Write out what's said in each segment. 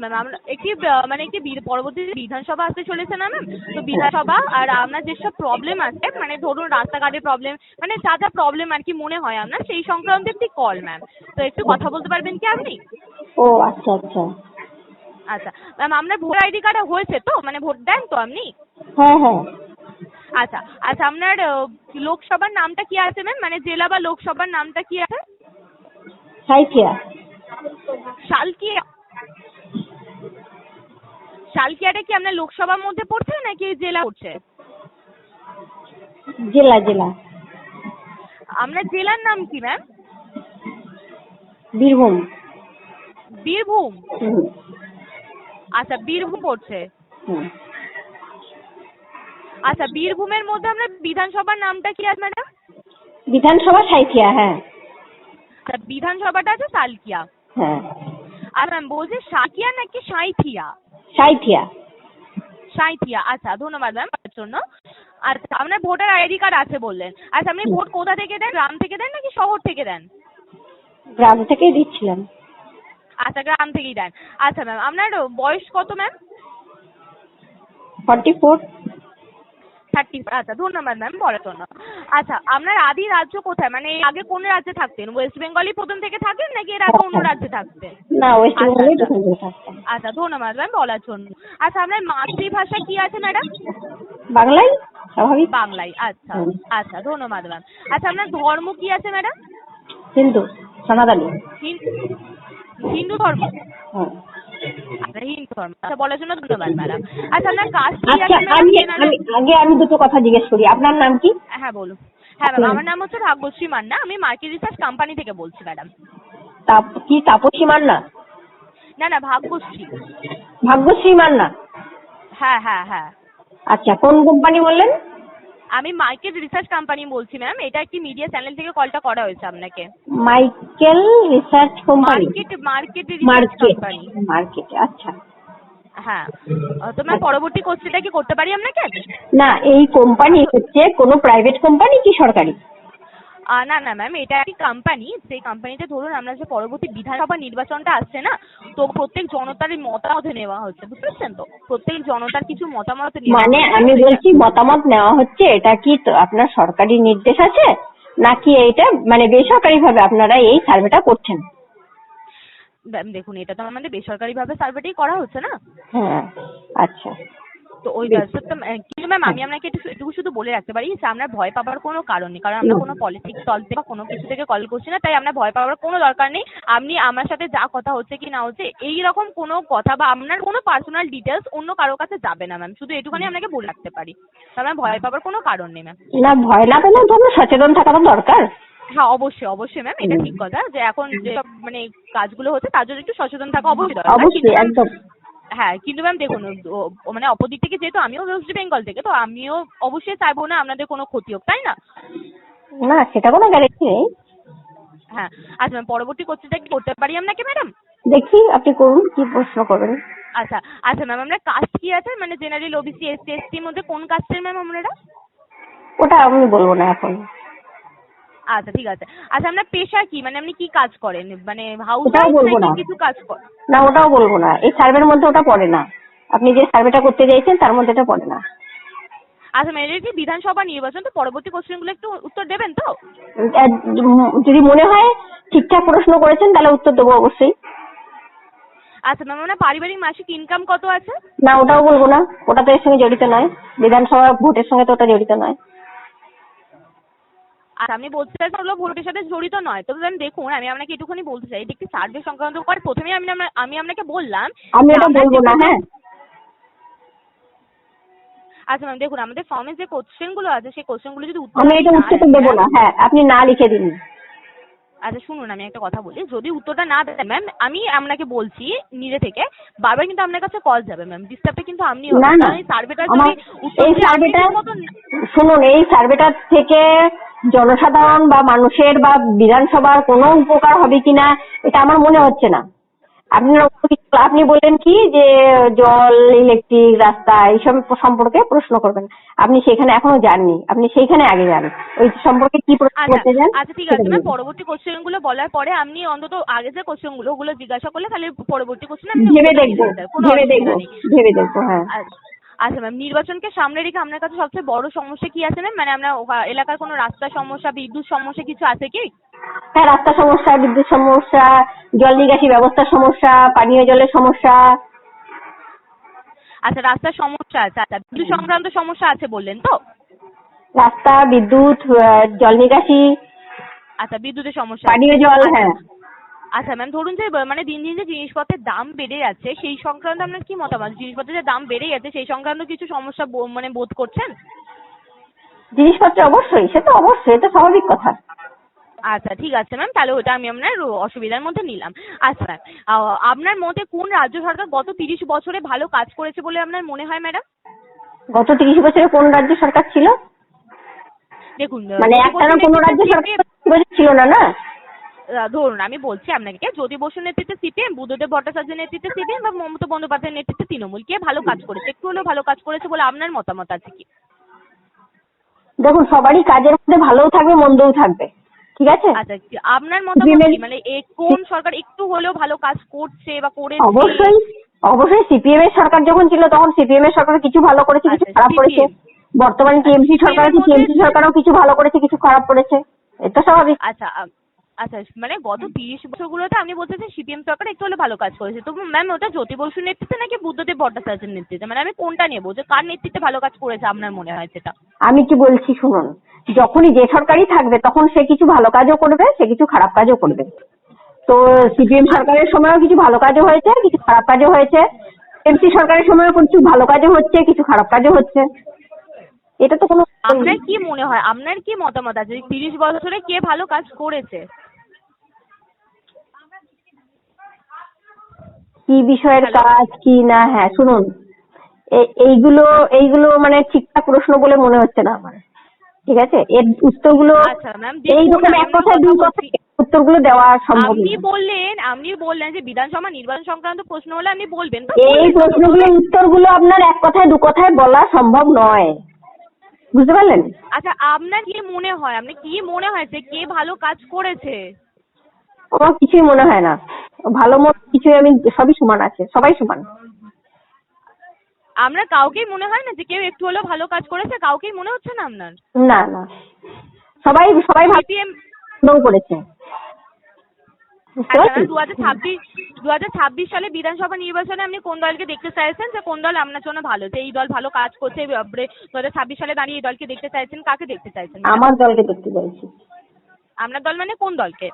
Ma'am আমরা একটি মানে একটি বি- পরবর্তী বিধানসভা আসতে চলেছে না ম্যাম তো বিধানসভা আর আপনার যেসব প্রবলেম আছে মানে ধরুন রাস্তাঘাটের প্রবলেম মানে যা যা প্রবলেম আর কি মনে হয় আপনার সেই সংক্রান্ত একটি কল ম্যাম তো একটু কথা বলতে পারবেন কি আপনি? ও আচ্ছা আচ্ছা। আচ্ছা ম্যাম আপনার ভোটার আইডি কার্ড হয়েছে তো? মানে ভোট দেন তো আপনি? হ্যাঁ হ্যাঁ। আচ্ছা আচ্ছা আপনার লোকসভার নামটা কি আছে ম্যাম মানে জেলা বা লোকসভার নামটা কি আছে? সাইথিয়া শালকিয়া শালকিয়াটা কি আপনার লোকসভার মধ্যে পড়ছে নাকি জেলা পড়ছে? জেলা জেলা। আপনার জেলার নাম কি ম্যাম বীরভূম। বীরভূম? আচ্ছা বীরভূম পড়ছে। আচ্ছা বীরভূমের মধ্যে আপনার বিধানসভার নামটা কি আছে ম্যাডাম বিধানসভা সাইথিয়া হ্যাঁ। আচ্ছা বিধানসভাটা আছে শালকিয়া হ্যাঁ। আর ম্যাম বলছি শাকিয়া নাকি সাঁইথিয়া? সাইথিয়া। সাঁইথিয়া আচ্ছা ধন্যবাদ ম্যাম তার জন্য। আচ্ছা আপনার ভোটার আইডি কার্ড আছে বললেন। আচ্ছা আপনি ভোট কোথা থেকে দেন? গ্রাম থেকে দেন নাকি শহর থেকে দেন? গ্রাম থেকেই দিচ্ছিলাম। আচ্ছা গ্রাম থেকেই দেন। আচ্ছা ম্যাম আপনার বয়স কত ম্যাম ফর্টি ফোর। থার্টি আচ্ছা ধন্যবাদ ম্যাম বলার জন্য আচ্ছা আপনার আদি রাজ্য কোথায়? মানে আগে কোন রাজ্যে থাকতেন? ওয়েস্ট বেঙ্গলই প্রথম থেকে থাকেন নাকি এর আগে অন্য রাজ্যে থাকতেন? না ওয়েস্ট আচ্ছা, বেঙ্গলে আচ্ছা। দোকান আচ্ছা ধন্যবাদ ম্যাম বলার জন্য। আচ্ছা আপনার মাতৃভাষা কি আছে ম্যাডাম বাংলায় স্বাভাবিক? বাংলায় আচ্ছা আচ্ছা ধন্যবাদ ম্যাম আচ্ছা আপনার ধর্ম কি আছে ম্যাডাম হিন্দু সনাতনী। হিন্দু ধর্ম? আচ্ছা আচ্ছা বলার জন্য ধন্যবাদ ম্যাডাম আচ্ছা আপনার কাস্ট আচ্ছা আমি আমি আগে আমি দুটো কথা জিজ্ঞেস করি। আপনার নাম কি? হ্যাঁ বলুন। হ্যাঁ ম্যাম আমার নাম হচ্ছে ভাগ্যশ্রী মান্না। আমি মার্কেট রিসার্চ কোম্পানি থেকে বলছি ম্যাডাম তাপ- কি তাপসী মান্না? না না ভাগ্যশ্রী। ভাগ্যশ্রী মান্না? হ্যাঁ হ্যাঁ হ্যাঁ। আচ্ছা কোন কোম্পানি বললেন? আমি মাইকেল রিসার্চ কোম্পানি বলছি ম্যাম এটা একটি মিডিয়া চ্যানেল থেকে কলটা করা হয়েছে আপনাকে। Michael research company market market research company market আচ্ছা। হ্যাঁ। তো ম্যাম পরবর্তী কোশ্চেনটা কি করতে পারি আপনাকে? না এই কোম্পানি হচ্ছে কোনো প্রাইভেট কোম্পানি কি সরকারি? না না ম্যাম এটা একটি কোম্পানি সেই কোম্পানিতে ধরুন আমরা যে পরবর্তী বিধানসভা নির্বাচনটা আসছে না তো প্রত্যেক জনতার মতামত নেওয়া হচ্ছে বুঝতে পারছেন তো? প্রত্যেক জনতার কিছু মতামত মানে আমি বলছি মতামত নেওয়া হচ্ছে এটা কি তো আপনার সরকারি নির্দেশ আছে? নাকি এইটা মানে বেসরকারি ভাবে আপনারা এই সার্ভেটা করছেন? দেখুন এটা তো আমাদের বেসরকারি ভাবে সার্ভেটাই করা হচ্ছে না? হ্যাঁ আচ্ছা। তো ওই কিন্তু ম্যাম আমি আপনাকে একটু এটুকু শুধু বলে রাখতে পারি যে আপনার ভয় পাওয়ার কোনো কারণ নেই কারণ আমরা কোনো পলিটিক্স থেকে বা কোনো কিছু থেকে কল করছি না তাই আপনার ভয় পাওয়ার কোনো দরকার নেই। আপনি আমার সাথে যা কথা হচ্ছে কি না হচ্ছে এই রকম কোনো কথা বা আপনার কোনো পার্সোনাল ডিটেলস অন্য কারোর কাছে যাবে না ম্যাম শুধু এটুখানি আপনাকে বলে রাখতে পারি। আপনার ভয় পাওয়ার কোনো কারণ নেই ম্যাম না ভয় না তো সচেতন থাকা দরকার। হ্যাঁ অবশ্যই অবশ্যই ম্যাম এটা ঠিক কথা যে এখন যে সব মানে কাজগুলো হচ্ছে তার জন্য একটু সচেতন থাকা অবশ্যই দরকার অবশ্যই একদম। হ্যাঁ কিন্তু ম্যাম দেখুন মানে অপোজিট থেকে যেহেতু আমিও ওয়েস্ট বেঙ্গল থেকে তো আমিও অবশ্যই চাইব না আপনাদের কোনো ক্ষতি হোক তাই না? না সেটা কোনো গ্যারেন্টি নেই। হ্যাঁ আচ্ছা ম্যাম পরবর্তী কোশ্চেনটা কি করতে পারি আপনাকে ম্যাডাম দেখি আপনি করুন কি প্রশ্ন করবেন। আচ্ছা আচ্ছা ম্যাম আপনার কাস্ট কি আছে? মানে জেনারেল ওবিসি এসসি এসটির মধ্যে কোন কাস্টের ম্যাম আপনারা? ওটা আমি বলব না এখন। আচ্ছা ঠিক আছে। আচ্ছা আপনার পেশা কি? মানে আপনি কি কাজ করেন? মানে হাউস ওটাও বলব না। কিছু কাজ করেন না ওটাও বলব না। এই সার্ভের মধ্যে ওটা পড়ে না। আপনি যে সার্ভেটা করতে চাইছেন তার মধ্যে এটা পড়ে না। আচ্ছা ম্যাম এটা কি বিধানসভা নির্বাচন? তো পরবর্তী কোশ্চেনগুলো একটু উত্তর দেবেন তো? যদি মনে হয় ঠিকঠাক প্রশ্ন করেছেন তাহলে উত্তর দেবো অবশ্যই। আচ্ছা ম্যাম আপনার পারিবারিক মাসিক ইনকাম কত আছে? না ওটাও বলব না। ওটা তো এর সঙ্গে জড়িত নয়। বিধানসভা ভোটের সঙ্গে তো ওটা জড়িত নয়। আর আপনি বলতে চাইছেন ওগুলো ভোটের সাথে জড়িত নয়। তবে ম্যাম দেখুন আমি আপনাকে একটুখানি বলতে চাই এটা একটি সার্ভে সংক্রান্ত করে প্রথমেই আমি আমি আপনাকে বললাম আমি আপনার বলব না হ্যাঁ। আচ্ছা ম্যাম দেখুন আমাদের ফর্মে যে কোশ্চেনগুলো আছে সেই কোশ্চেনগুলো যদি উত্তর আমি এটা উত্তর তো দেবো না হ্যাঁ আপনি না লিখে দিন। আচ্ছা শুনুন আমি একটা কথা বলি। যদি উত্তরটা না দেন ম্যাম আমি আপনাকে বলছি নিজে থেকে বারবার কিন্তু আপনার কাছে কল যাবে ম্যাম ডিস্টার্বটা কিন্তু আপনি না না। সার্ভেটা যদি উত্তর এই সার্ভেটা শুনুন এই সার্ভেটা থেকে জনসাধারণ বা মানুষের বা বিধানসভার কোনো উপকার হবে কিনা এটা আমার মনে হচ্ছে না। আপনার আপনি বললেন কি যে জল ইলেকট্রিক রাস্তা এইসব সম্পর্কে প্রশ্ন করবেন। আপনি সেখানে এখনও যাননি আপনি সেইখানে আগে যান। ওই সম্পর্কে কি প্রশ্ন আচ্ছা করতে চান? আচ্ছা ঠিক আছে ম্যাম পরবর্তী কোশ্চেনগুলো বলার পরে আপনি অন্তত আগে যে কোশ্চেনগুলো ওগুলো জিজ্ঞাসা করলে তাহলে পরবর্তী কোশ্চেন ভেবে দেখব ভেবে দেখব ভেবে দেখব হ্যাঁ। আচ্ছা ম্যাম নির্বাচনকে সামনে রেখে আপনার কাছে সবচেয়ে বড় সমস্যা কি আছে ম্যাম মানে আপনার এলাকার কোনো রাস্তার সমস্যা বিদ্যুৎ সমস্যা কিছু আছে কি? হ্যাঁ রাস্তা সমস্যা বিদ্যুৎ সমস্যা জল নিকাশি ব্যবস্থার সমস্যা পানীয় জলের সমস্যা। আচ্ছা রাস্তার সমস্যা আছে আচ্ছা বিদ্যুৎ সংক্রান্ত সমস্যা আছে বললেন তো? রাস্তা বিদ্যুৎ জল নিকাশি আচ্ছা বিদ্যুতের সমস্যা পানীয় জল হ্যাঁ। আচ্ছা ম্যাম ধরুন যে মানে দিন দিন যে জিনিসপত্রের দাম বেড়ে যাচ্ছে সেই সংক্রান্ত আপনার কি মতামত? জিনিসপত্রের যে দাম বেড়ে যাচ্ছে সেই সংক্রান্ত কিছু সমস্যা বো- মানে বোধ করছেন? জিনিসপত্র অবশ্যই সে তো অবশ্যই এটা স্বাভাবিক কথা। আচ্ছা ঠিক আছে ম্যাম তাহলে ওটা আমি আপনার অসুবিধার মধ্যে নিলাম। আচ্ছা ম্যাম আপনার মতে কোন রাজ্য সরকার গত তিরিশ বছরে ভালো কাজ করেছে বলে আপনার মনে হয় ম্যাডাম গত তিরিশ বছরে কোন রাজ্য সরকার ছিল? দেখুন মানে একটা কোনো রাজ্য সরকার ছিল না না? ধরুন আমি বলছি আপনাকে জ্যোতি বসুর নেতৃত্বে সিপিএম বুদ্ধদেব ভট্টাচার্যের নেতৃত্বে সিপিএম বা মমতা বন্দ্যোপাধ্যায়ের নেতৃত্বে তৃণমূল কে ভালো কাজ করেছে একটু হলেও ভালো কাজ করেছে বলে আপনার মতামত আছে কি? দেখুন সবারই কাজের মধ্যে ভালোও থাকবে মন্দও থাকবে ঠিক আছে? আচ্ছা আপনার মতামত কি? মানে কোন সরকার একটু হলেও ভালো কাজ করছে বা করেছে? অবশ্যই অবশ্যই সিপিএম এর সরকার যখন ছিল তখন সিপিএম এর সরকার কিছু ভালো করেছে কিছু আচ্ছা, খারাপ করেছে। বর্তমানে টিএমসি সরকার আছে টিএমসি সরকারও কিছু ভালো করেছে কিছু খারাপ করেছে এটা স্বাভাবিক। আচ্ছা আচ্ছা মানে গত তিরিশ বছরগুলোতে আপনি বলতেছেন সিপিএম সরকার একটু হলে ভালো কাজ করেছে। তো ম্যাম ওটা জ্যোতি বসুর নেতৃত্বে নাকি বুদ্ধদেব ভট্টাচার্যের নেতৃত্বে? মানে আমি কোনটা নেব যে কার নেতৃত্বে ভালো কাজ করেছে আপনার মনে হয় সেটা? আমি কি বলছি শুনুন। যখনই যে সরকারই থাকবে তখন সে কিছু ভালো কাজও করবে সে কিছু খারাপ কাজও করবে। তো সিপিএম সরকারের সময়ও কিছু ভালো কাজও হয়েছে কিছু খারাপ কাজও হয়েছে। এমসি সরকারের সময়ও কিছু ভালো কাজও হচ্ছে কিছু খারাপ কাজও হচ্ছে। এটা তো কোনো আপনার কি মনে হয়? আপনার কি মতামত আছে? তিরিশ বছরে কে ভালো কাজ করেছে? কি বিষয়ের কাজ কি না হ্যাঁ শুনুন। এইগুলো এইগুলো মানে ঠিকঠাক প্রশ্ন বলে মনে হচ্ছে না আমার। ঠিক আছে? এর উত্তরগুলো আচ্ছা এইরকম এক কথায় দুই কথায় উত্তরগুলো দেওয়া সম্ভব আপনি বললেন আপনি বললেন যে বিধানসভা নির্বাচন সংক্রান্ত প্রশ্ন হলে আপনি বলবেন। এই প্রশ্নগুলোর উত্তরগুলো আপনার এক কথায় দু কথায় বলা সম্ভব নয়। বুঝতে পারলেন? আচ্ছা আপনার কি মনে হয়? আপনি কি মনে হয় যে কে ভালো কাজ করেছে? আমার কিছুই মনে হয় না। ভালো মত কিছুই আমি সবই সমান আছে সবাই সমান। আপনার কাউকেই মনে হয় না যে কেউ একটু হলেও ভালো কাজ করেছে কাউকেই মনে হচ্ছে না আপনার? না না। সবাই সবাই সিপিএম করেছে। বুঝতে দু হাজার ছাব্বিশ দু হাজার ছাব্বিশ সালে বিধানসভা নির্বাচনে আপনি কোন দলকে দেখতে চাইছেন? যে কোন দল আপনার জন্য ভালো যে এই দল ভালো কাজ করছে দু হাজার ছাব্বিশ সালে দাঁড়িয়ে এই দলকে দেখতে চাইছেন কাকে দেখতে চাইছেন? আমার দলকে দেখতে চাইছি। আপনার দল মানে কোন দলকে?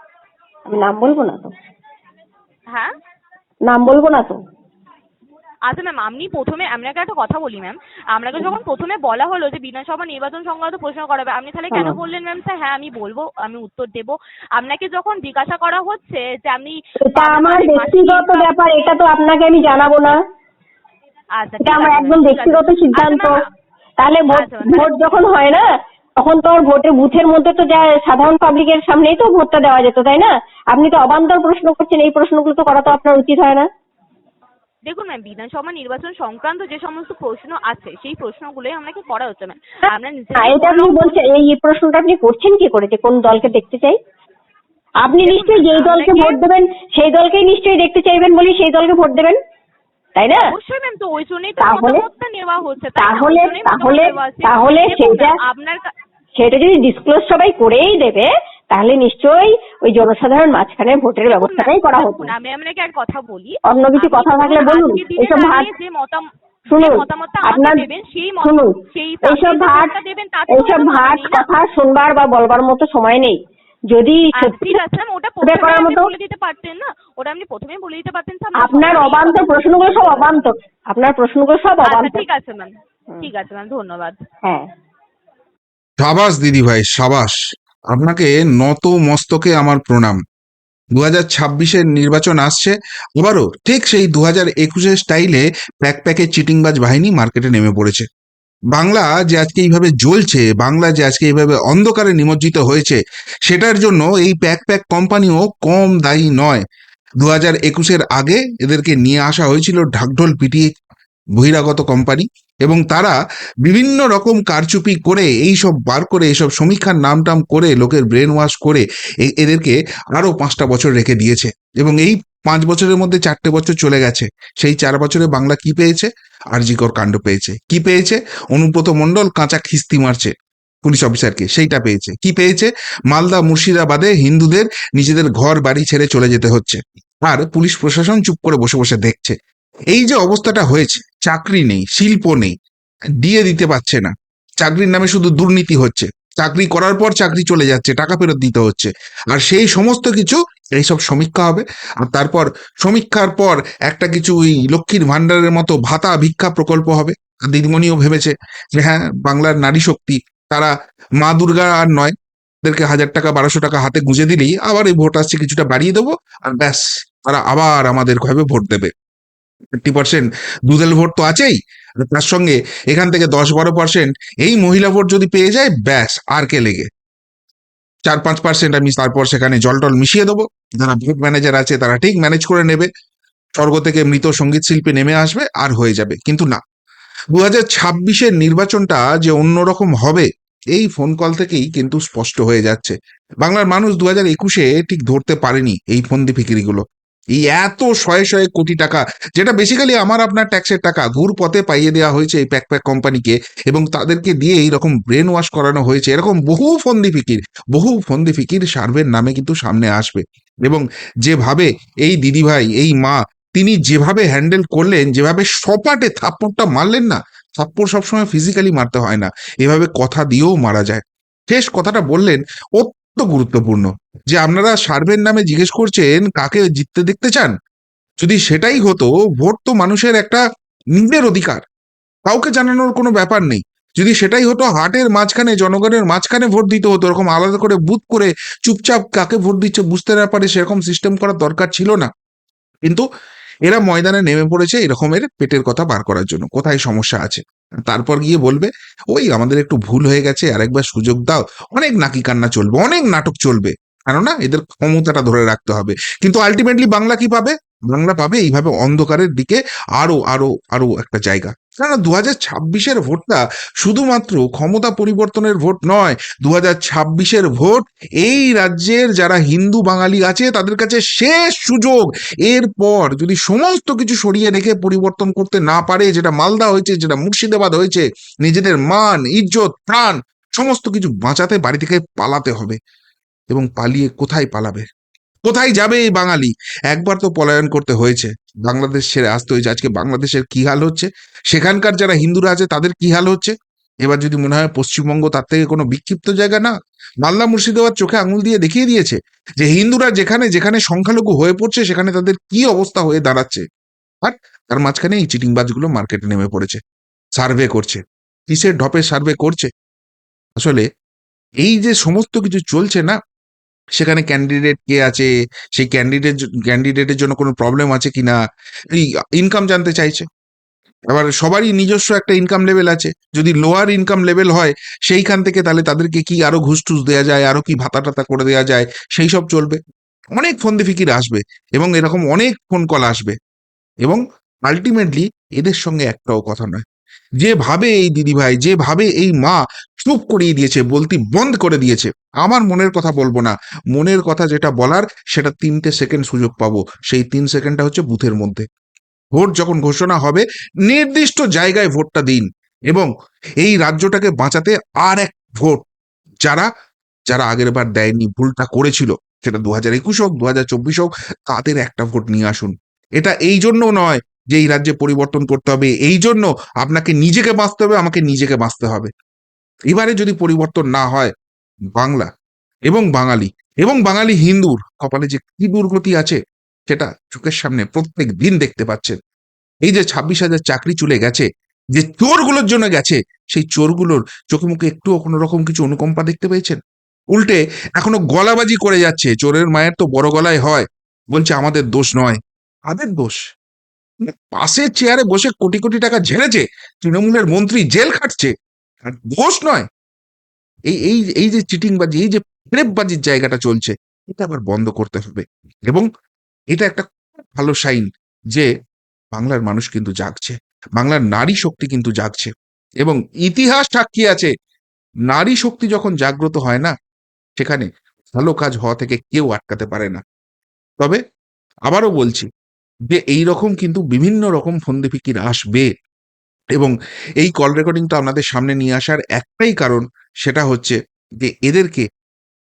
আমি নাম বলব না তো? হ্যাঁ? নাম বলব না তো? আচ্ছা ম্যাম আপনি প্রথমে আপনাকে একটা কথা বলি ম্যাম আপনাকে যখন প্রথমে বলা হলো যে বিধানসভা নির্বাচন সংক্রান্ত প্রশ্ন করাবে আপনি তাহলে কেন হ্যাঁ। বললেন ম্যাম স্যার হ্যাঁ আমি বলব আমি উত্তর দেবো। আপনাকে যখন জিজ্ঞাসা করা হচ্ছে যে আপনি এটা আমার ব্যক্তিগত ব্যাপার এটা তো আপনাকে আমি জানাব না। আচ্ছা এটা আমার একদম। ব্যক্তিগত সিদ্ধান্ত। আচ্ছা, তাহলে আচ্ছা, ভোট যখন হয় না তখন তো আর ভোটের বুথের মধ্যে তো যা সাধারণ পাবলিকের সামনেই তো ভোটটা দেওয়া যেত তাই না? আপনি তো অবান্তর প্রশ্ন করছেন এই প্রশ্নগুলো তো করা তো আপনার উচিত হয় না। দেখুন ম্যাম বিধানসভা নির্বাচন সংক্রান্ত যে সমস্ত প্রশ্ন আছে সেই প্রশ্নগুলোই আপনাকে করা হচ্ছে ম্যাম। আপনার এটা আপনি বলছেন এই প্রশ্নটা আপনি করছেন কি করে যে কোন দলকে দেখতে চাই? আপনি নিশ্চয়ই যেই দলকে ভোট দেবেন সেই দলকেই নিশ্চয়ই দেখতে চাইবেন বলি সেই দলকে ভোট দেবেন তাই না? অবশ্যই ম্যাম তো ওই জন্যই তো তাহলে- মতামতটা নেওয়া হচ্ছে তাহলে তাহলে তাহলে সেটা আপনার সেটা যদি ডিসক্লোজ সবাই করেই দেবে তাহলে নিশ্চয়ই ওই জনসাধারণ মাঝখানে ভোটের ব্যবস্থাটাই করা হতো আমি আপনাকে আর কথা বলি? অন্য কিছু কথা থাকলে বলুন এসব মতাম- শুনুন আপনার দেবেন সেই মত- শুনুন সেই এইসব ভাট দেবেন এইসব ভাট। কথা শুনবার বা বলবার মতো সময় নেই। যদি প্রথমে করার মতো- বলে দিতে পারতেন না? ওটা আপনি প্রথমেই বলে দিতে পারতেন আপনার কথা- প্রশ্নগুলো সব অবান্তর। আপনার প্রশ্নগুলো সব আচ্ছা অবান্তর। ঠিক আছে ম্যাম ঠিক আছে ম্যাম ধন্যবাদ। হ্যাঁ। সাবাস, দিদি ভাই, সাবাস। আপনাকে নত মস্তকে আমার প্রণাম। দু হাজার ছাব্বিশের নির্বাচন আসছে। আবারও ঠিক সেই দু হাজার একুশের স্টাইলে প্যাক প্যাকে চিটিংবাজ বাহিনী মার্কেটে নেমে পড়েছে। বাংলা যে আজকে এইভাবে জ্বলছে, বাংলা যে আজকে এইভাবে অন্ধকারে নিমজ্জিত হয়েছে, সেটার জন্য এই প্যাক প্যাক কোম্পানিও কম দায়ী নয়। দু হাজার একুশের আগে এদেরকে নিয়ে আসা হয়েছিল ঢাকঢোল পিটিয়ে বহিরাগত কোম্পানি। এবং তারা বিভিন্ন রকম কারচুপি করে এই সব বার করে এইসব সমীক্ষার নাম টাম করে, লোকের ব্রেন ওয়াশ করে এদেরকে আরও পাঁচটা বছর রেখে দিয়েছে। এবং এই পাঁচ বছরের মধ্যে চারটে বছর চলে গেছে। সেই চার বছরে বাংলা কি পেয়েছে? আরজিকর কাণ্ড পেয়েছে। কি পেয়েছে? অনুব্রত মণ্ডল কাঁচা খিস্তি মারছে পুলিশ অফিসারকে, সেইটা পেয়েছে। কি পেয়েছে? মালদা মুর্শিদাবাদে হিন্দুদের নিজেদের ঘর, বাড়ি ছেড়ে চলে যেতে হচ্ছে। আর পুলিশ প্রশাসন চুপ করে বসে বসে দেখছে। এই যে অবস্থাটা হয়েছে চাকরি নেই, শিল্প নেই, দিয়ে দিতে পারছে না। চাকরির নামে শুধু দুর্নীতি হচ্ছে। চাকরি করার পর চাকরি চলে যাচ্ছে, টাকা ফেরত দিতে হচ্ছে। আর সেই সমস্ত কিছু, এইসব সমীক্ষা হবে। আর তারপর, সমীক্ষার পর একটা কিছু ওই লক্ষ্মীর ভান্ডারের মতো ভাতা ভিক্ষা প্রকল্প হবে। দিদিমণিও ভেবেছে যে হ্যাঁ বাংলার নারী শক্তি, তারা মা দুর্গা আর নয়। তাদেরকে হাজার টাকা, বারোশো টাকা হাতে গুঁজে দিলেই আবার এই ভোট আসছে, কিছুটা বাড়িয়ে দেবো। আর ব্যাস, তারা আবার আমাদের ভাবে ভোট দেবে। ফিফটি পার্সেন্ট দুদল ভোট তো আছেই। তার সঙ্গে এখান থেকে দশ বারো পার্সেন্ট এই মহিলা ভোট যদি পেয়ে যায়, ব্যাস, আর কে লেগে? চার পাঁচ পার্সেন্ট আমি তারপর সেখানে জল টল মিশিয়ে দেবো। যারা ভোট ম্যানেজার আছে, তারা ঠিক ম্যানেজ করে নেবে। স্বর্গ থেকে মৃত সংগীত শিল্পী নেমে আসবে, আর হয়ে যাবে। কিন্তু না। দু হাজার ছাব্বিশের নির্বাচনটা যে অন্যরকম হবে, এই ফোন কল থেকেই কিন্তু স্পষ্ট হয়ে যাচ্ছে। বাংলার মানুষ দু হাজার একুশে ঠিক ধরতে পারেনি এই ফন্দি ফিকিরিগুলো। এই এত শয়ে শয়ে কোটি টাকা, যেটা বেসিক্যালি আমার আপনার ট্যাক্সের টাকা ঘুর পথে পাইয়ে দেওয়া হয়েছে এই প্যাক প্যাক কোম্পানিকে এবং তাদেরকে দিয়ে এইরকম ব্রেন ওয়াশ করানো হয়েছে। এরকম বহু ফন্দি ফিকির, বহু ফন্দি ফিকির সার্ভের নামে কিন্তু সামনে আসবে। এবং যেভাবে এই দিদিভাই, এই মা, তিনি যেভাবে হ্যান্ডেল করলেন, যেভাবে সপাটে থাপ্পড়টা মারলেন না, থাপ্পড় সবসময় ফিজিক্যালি মারতে হয় না। এভাবে কথা দিয়েও মারা যায়। শেষ কথাটা বললেন গুরুত্বপূর্ণ। যে আপনারা সার্ভের নামে জিজ্ঞেস করছেন, কাকে জিততে দেখতে চান? যদি সেটাই হতো, ভোট তো মানুষের একটা নিজের অধিকার। কাউকে জানানোর কোনো ব্যাপার নেই। যদি সেটাই হতো, হাটের মাঝখানে, জনগণের মাঝখানে ভোট দিতে হতো, এরকম আলাদা করে বুথ করে চুপচাপ কাকে ভোট দিচ্ছে বুঝতে না পারে, সেরকম সিস্টেম করার দরকার ছিল না। কিন্তু এরা ময়দানে নেমে পড়েছে, এরকমের পেটের কথা বার করার জন্য। কোথায় সমস্যা আছে? তারপর গিয়ে বলবে, ওই আমাদের একটু ভুল হয়ে গেছে আর একবার সুযোগ দাও। অনেক নাকি কান্না চলবে, অনেক নাটক চলবে। কেননা এদের ক্ষমতাটা ধরে রাখতে হবে। কিন্তু আলটিমেটলি বাংলা কি পাবে? বাংলা পাবে এইভাবে অন্ধকারের দিকে আরও আরও আরও একটা জায়গা। কেননা দু হাজার ছাব্বিশের ভোটটা শুধুমাত্র ক্ষমতা পরিবর্তনের ভোট নয় দু হাজার ছাব্বিশের ভোট এই রাজ্যের যারা হিন্দু বাঙালি আছে তাদের কাছে শেষ সুযোগ। এরপর যদি সমস্ত কিছু সরিয়ে রেখে পরিবর্তন করতে না পারে, যেটা মালদা হয়েছে, যেটা মুর্শিদাবাদ হয়েছে, নিজেদের মান, ইজ্জত, প্রাণ, সমস্ত কিছু বাঁচাতে বাড়ি থেকে পালাতে হবে। এবং পালিয়ে কোথায় পালাবে? কোথায় যাবে এই বাঙালি? একবার তো পলায়ন করতে হয়েছে। বাংলাদেশ ছেড়ে আসতে হয়েছে। আজকে বাংলাদেশের কি হাল হচ্ছে? সেখানকার যারা হিন্দুরা আছে, তাদের কি হাল হচ্ছে? এবার যদি মনে হয় পশ্চিমবঙ্গ তার থেকে কোনো বিক্ষিপ্ত জায়গা না? মালদা মুর্শিদাবাদ চোখে আঙুল দিয়ে দেখিয়ে দিয়েছে যে হিন্দুরা যেখানে যেখানে সংখ্যালঘু হয়ে পড়ছে, সেখানে তাদের কি অবস্থা হয়ে দাঁড়াচ্ছে। আর তার মাঝখানে এই চিটিংবাজগুলো মার্কেটে নেমে পড়েছে। সার্ভে করছে। কিসের ঢপে সার্ভে করছে? আসলে এই যে সমস্ত কিছু চলছে না সেখানে ক্যান্ডিডেট কে আছে? সেই ক্যান্ডিডেট ক্যান্ডিডেটের জন্য কোনো প্রবলেম আছে কিনা? ইনকাম জানতে চাইছে। আবার সবারই নিজস্ব একটা ইনকাম লেভেল আছে। যদি লোয়ার ইনকাম লেভেল হয়, সেইখান থেকে তাহলে তাদেরকে কি আরও ঘুষ টুস দেওয়া যায়? আরও কি ভাতা টাতা করে দেওয়া যায়? সেই সব চলবে। অনেক ফন্দি ফিকির আসবে এবং এরকম অনেক ফোন কল আসবে। এবং আলটিমেটলি এদের সঙ্গে একটাও কথা নয়। যেভাবে এই দিদিভাই যেভাবে এই মা চুপ করিয়ে দিয়েছে, বলতে বন্ধ করে দিয়েছে, আমার মনের কথা বলব না। মনের কথা যেটা বলার, সেটা তিনটে সেকেন্ড সুযোগ পাবো। সেই তিন সেকেন্ডটা হচ্ছে বুথের মধ্যে। ভোট যখন ঘোষণা হবে, নির্দিষ্ট জায়গায় ভোটটা দিন এবং এই রাজ্যটাকে বাঁচাতে আর এক ভোট। যারা যারা আগের বার দেয়নি, ভুলটা করেছিল, সেটা দু হাজার একুশ হোক দু হাজার চব্বিশ হোক, তাদের একটা ভোট নিয়ে আসুন। এটা এই জন্য নয় যে এই রাজ্যে পরিবর্তন করতে হবে, এই জন্য আপনাকে নিজেকে বাঁচতে হবে, আমাকে নিজেকে বাঁচতে হবে। এবারে যদি পরিবর্তন না হয়, বাংলা এবং বাঙালি এবং বাঙালি হিন্দুর কপালে যে কি দুর্গতি আছে, সেটা চোখের সামনে প্রত্যেক দিন দেখতে পাচ্ছেন। এই যে ছাব্বিশ হাজার চাকরি চলে গেছে, যে চোরগুলোর জন্য গেছে, সেই চোরগুলোর চোখে মুখে একটুও কোনো রকম কিছু অনুকম্পা দেখতে পেয়েছেন? উল্টে এখনও গলাবাজি করে যাচ্ছে, চোরের মায়ের তো বড় গলায় হয়, বলছে আমাদের দোষ নয় তাদের দোষ? পাশের চেয়ারে বসে কোটি কোটি টাকা ঝেড়েছে, তৃণমূলের মন্ত্রী জেল খাটছে দোষ নয়। এই এই এই যে চিটিংবাজি, এই যে ফ্রেপবাজির জায়গাটা চলছে, এটা আবার বন্ধ করতে হবে। এবং এটা একটা ভালো সাইন যে বাংলার মানুষ কিন্তু জাগছে, বাংলার নারী শক্তি কিন্তু জাগছে। এবং ইতিহাস সাক্ষী আছে, নারী শক্তি যখন জাগ্রত হয় না, সেখানে ভালো কাজ হওয়া থেকে কেউ আটকাতে পারে না। তবে আবারও বলছি যে এই রকম কিন্তু বিভিন্ন রকম ফন্দি ফিকির আসবে এবং এই কল রেকর্ডিংটা আপনাদের সামনে নিয়ে আসার একটাই কারণ সেটা হচ্ছে যে এদেরকে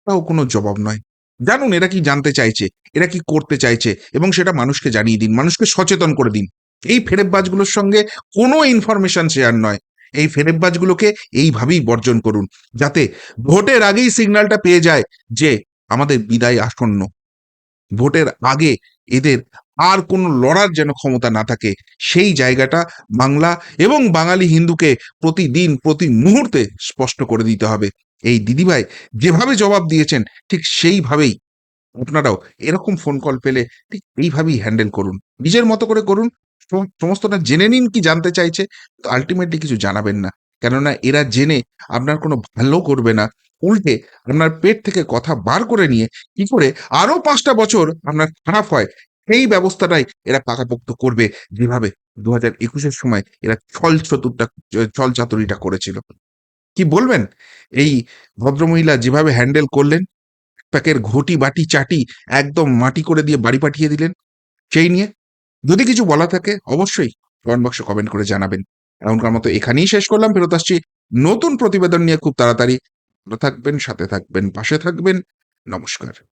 তাও কোনো জবাব নয়। জানুন এরা কি জানতে চাইছে, এরা কি করতে চাইছে এবং সেটা মানুষকে জানিয়ে দিন, মানুষকে সচেতন করে দিন। এই ফেরেববাজগুলোর সঙ্গে কোনো ইনফরমেশন শেয়ার নয়। এই ফেরেববাজগুলোকে এইভাবেই বর্জন করুন, যাতে ভোটের আগেই সিগন্যালটা পেয়ে যায় যে আমাদের বিদায় আসন্ন। ভোটের আগে এদের আর কোনো লড়ার যেন ক্ষমতা না থাকে, সেই জায়গাটা বাংলা এবং বাঙালি হিন্দুকে প্রতিদিন, প্রতি মুহূর্তে স্পষ্ট করে দিতে হবে। এই দিদিভাই যেভাবে জবাব দিয়েছেন, ঠিক সেইভাবেই। আপনারাও এরকম ফোন কল পেলে ঠিক এইভাবেই হ্যান্ডেল করুন। নিজের মতো করে করুন সমস্তটা জেনে নিন কি জানতে চাইছে আলটিমেটলি কিছু জানাবেন না। কেননা এরা জেনে আপনার কোনো ভালো করবে না। উল্টে আপনার পেট থেকে কথা বার করে নিয়ে কি করে আরও পাঁচটা বছর আপনার খারাপ হয় সেই ব্যবস্থাটাই এরা পাকাপোক্ত করবে যেভাবে দু হাজার একুশের সময় এরা ছল চতুরটা, ছল চাতুরিটা করেছিল। কি বলবেন? এই ভদ্রমহিলা যেভাবে হ্যান্ডেল করলেন, প্যাকের ঘটি, বাটি, চাটি একদম মাটি করে দিয়ে বাড়ি পাঠিয়ে দিলেন, সেই নিয়ে? যদি কিছু বলা থাকে, অবশ্যই কমেন্ট বক্সে কমেন্ট করে জানাবেন। এমনকার মতো এখানেই শেষ করলাম, ফেরত আসছি নতুন প্রতিবেদন নিয়ে খুব তাড়াতাড়ি। থাকবেন, সাথে থাকবেন, পাশে থাকবেন, নমস্কার।